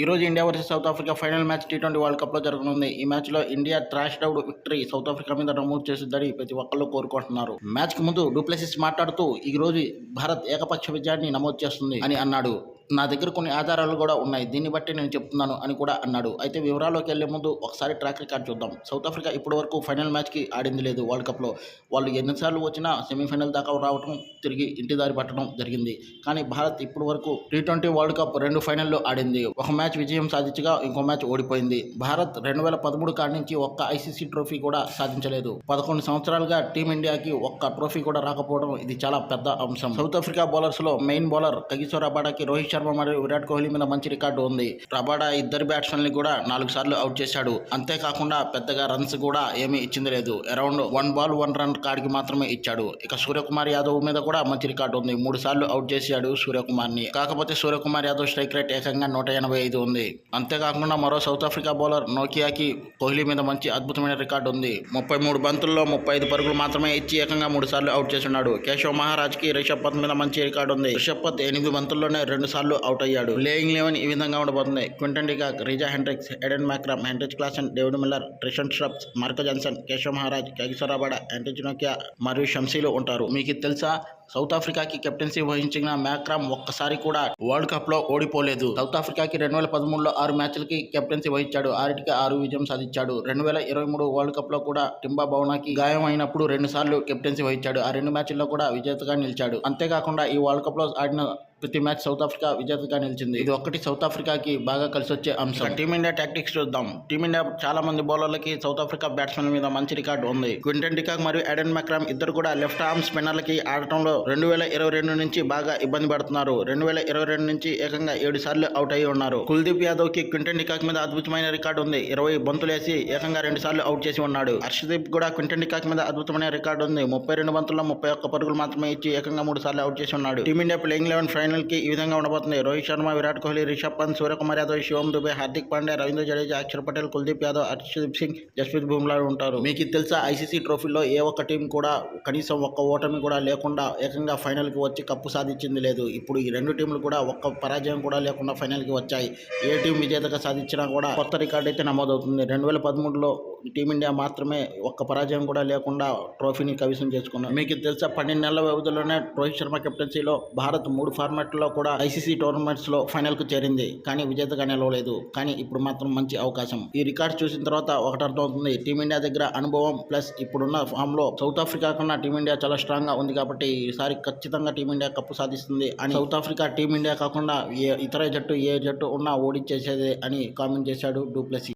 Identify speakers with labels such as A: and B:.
A: ఈ రోజు India versus South Africa final match T twenty world కప్లో జరగనుంది. ఈ మ్యాచ్లో India trash out victory South Africa మీద నమోదు చేస్తుందని ప్రతి ఒక్కళ్ళు కోరుకుంటున్నారు. మ్యాచ్కి ముందు డూప్లెసిస్ మాట్లాడుతూ ఈ రోజు భారత్ ఏకపక్ష విజయాన్ని నమోదు చేస్తుంది అని అన్నాడు. నా దగ్గర కొన్ని ఆధారాలు కూడా ఉన్నాయి. దీన్ని బట్టి నేను చెప్తున్నాను అని కూడా అన్నాడు. అయితే వివరాల్లోకి వెళ్ళే ముందు ఒకసారి ట్రాక్ రికార్డ్ చూద్దాం. సౌత్ ఆఫ్రికా ఇప్పటి వరకు ఫైనల్ మ్యాచ్కి ఆడింది లేదు వరల్డ్ కప్లో వాళ్ళు ఎన్నిసార్లు వచ్చినా సెమీఫైనల్ దాకా రావడం తిరిగి ఇంటి దారి పట్టడం జరిగింది. కానీ భారత్ ఇప్పటి వరకు టీ ట్వంటీ వరల్డ్ కప్ రెండు ఫైనల్లో ఆడింది. ఒక మ్యాచ్ విజయం సాధించగా ఇంకో మ్యాచ్ ఓడిపోయింది. భారత్ రెండు వేల పదమూడు కాడి నుంచి ఒక్క ఐసీసీ ట్రోఫీ కూడా సాధించలేదు. పదకొండు సంవత్సరాలుగా టీమిండియాకి ఒక్క ట్రోఫీ కూడా రాకపోవడం ఇది చాలా పెద్ద అంశం. సౌత్ ఆఫ్రికా బౌలర్స్లో మెయిన్ బౌలర్ కగిసోరాబాడాకి రోహిత్ శర్మ మరియు విరాట్ కోహ్లీ మీద మంచి రికార్డు ఉంది. రబాడా ఇద్దరు బ్యాట్స్మెన్ కూడా నాలుగు సార్లు అవుట్ చేశాడు. అంతేకాకుండా పెద్దగా రన్స్ కూడా ఏమీ ఇచ్చింది లేదు. Around one ball one run కార్డ్కి మాత్రమే ఇచ్చాడు. ఇక సూర్యకుమార్ యాదవ్ మీద కూడా మంచి రికార్డు ఉంది. మూడు సార్లు అవుట్ చేశాడు సూర్యకుమార్ని కాకపోతే సూర్యకుమార్ యాదవ్ స్ట్రైక్ రేట్ ఏకంగా నూట ఎనభై ఐదు ఉంది. అంతేకాకుండా మరో సౌత్ ఆఫ్రికా బౌలర్ నోకియాకి కోహ్లీ మీద మంచి అద్భుతమైన రికార్డు ఉంది. ముప్పై మూడు బంతుల్లో ముప్పై ఐదు పరుగులు మాత్రమే ఇచ్చి ఏకంగా మూడు సార్లు అవుట్ చేస్తున్నాడు. కేశవ్ మహారాజ్కి రిషబ్ పంత్ మీద మంచి రికార్డు ఉంది. రిషబ్ పంత్ ఎనిమిది బంతుల్లోనే రెండు సార్లు అవుట్ అయ్యాడు ప్లేయింగ్ లెవెన్ ఈ విధంగా ఉండబోతుంది. Quinton de Kock Reeza Hendricks Aiden Markram Heinrich Klaasen David Miller Tristan Stubbs Marco Jansen Keshav Maharaj Kagiso Rabada Heinrich Nokia మరియు షంసీలు ఉంటారు. మీకు తెలుసా? సౌత్ ఆఫ్రికాకి కెప్టెన్సీ వహించిన మ్యాక్రామ్ ఒక్కసారి కూడా వరల్డ్ కప్లో ఓడిపోలేదు. సౌత్ ఆఫ్రికాకి రెండు వేల పదమూడులో ఆరు మ్యాచ్లకి కెప్టెన్సీ వహించాడు. ఆరిటికి ఆరు విజయం సాధించాడు. రెండు వేల ఇరవై మూడు వరల్డ్ కప్లో కూడా టింబా భవనాకి గాయం అయినప్పుడు రెండు సార్లు కెప్టెన్సీ వహించాడు. ఆ రెండు మ్యాచ్ల్లో కూడా విజేతగా నిలిచాడు. అంతేకాకుండా ఈ వరల్డ్ కప్లో ఆడిన ప్రతి మ్యాచ్ సౌత్ ఆఫ్రికా విజేతగా నిలిచింది. ఇది ఒక్కటి సౌత్ ఆఫ్రికాకి బాగా కలిసి వచ్చే అంశం టీమిండియా టాక్టిక్స్ చూద్దాం. టీమిండియా చాలా మంది బౌలర్లకి సౌత్ ఆఫ్రికా బ్యాట్స్మెన్ మీద మంచి రికార్డు ఉంది. క్వింటన్ డికాక్ మరియు ఎడెన్ మెక్రామ్ ఇద్దరు కూడా లెఫ్ట్ ఆర్మ్ స్పిన్నర్లకి ఆడటంలో రెండు వేల ఇరవై రెండు నుంచి బాగా ఇబ్బంది పడుతున్నారు. రెండు వేల ఇరవై రెండు నుంచి ఏకంగా ఏడు సార్లు అవుట్ అయి ఉన్నారు. కుల్దీప్ యాదవ్కి క్వింటన్ డికాక్ మీద అద్భుతమైన రికార్డు ఉంది. ఇరవై బంతులేసి ఏకంగా రెండు సార్లు అవుట్ చేసి ఉన్నాడు. హర్షదీప్ కూడా క్వింటన్ డికాక్ మీద అద్భుతమైన రికార్డు ఉంది. ముప్పై రెండు బంతుల్లో ముప్పై ఒక్క పరుగులు మాత్రమే ఇచ్చి ఏకంగా మూడు సార్లు అవుట్ చేసి ఉన్నాడు. టీమిండియా ప్లేయింగ్ లెవెన్ ఫైనల్ ఫైనల్కి ఈ విధంగా ఉండబోతుంది. రోహిత్ శర్మ విరాట్ కోహ్లీ రిషబ్ పంత్ సూర్యకుమార్ యాదవ్ శివం దుబే హార్దిక్ పాండ్యా రవీంద్ర జడేజా అక్షర్ పటేల్ కుల్దీప్ యాదవ్ హర్షదీప్ సింగ్ జస్ప్రీత్ బుమ్లా ఉంటారు. మీకు తెలుసా ఐసీసీ ట్రోఫీలో ఏ ఒక్క టీం కూడా కనీసం ఒక్క ఓటమి కూడా లేకుండా ఏకంగా ఫైనల్కి వచ్చి కప్పు సాధించింది లేదు. ఇప్పుడు ఈ రెండు టీంలు కూడా ఒక్క పరాజయం కూడా లేకుండా ఫైనల్కి వచ్చాయి. ఏ టీం విజేతగా సాధించినా కూడా కొత్త రికార్డు అయితే నమోదవుతుంది. రెండు వేల పదమూడులో టీమిండియా మాత్రమే ఒక్క పరాజయం కూడా లేకుండా ట్రోఫీని కవిసం చేసుకున్నారు. మీకు తెలుసా పన్నెండు నెలల వ్యవధిలోనే రోహిత్ శర్మ కెప్టెన్సీలో భారత్ మూడు ఫార్మాట్లో కూడా ఐసీసీ టోర్నమెంట్స్లో ఫైనల్కు చేరింది. కానీ విజేతగా నిలవలేదు. కానీ ఇప్పుడు మాత్రం మంచి అవకాశం. ఈ రికార్డ్స్ చూసిన తర్వాత ఒకటి అర్థమవుతుంది. టీమిండియా దగ్గర అనుభవం ప్లస్ ఇప్పుడున్న ఫామ్లో సౌత్ ఆఫ్రికా కన్నా టీమిండియా చాలా స్ట్రాంగ్గా ఉంది కాబట్టి ఈసారి ఖచ్చితంగా టీమిండియా కప్పు సాధిస్తుంది అని సౌత్ ఆఫ్రికా టీమిండియా కాకుండా ఏ ఇతర జట్టు ఏ జట్టు ఉన్నా ఓడిచ్చేసేదే అని కామెంట్ చేశాడు డూప్లెసీ.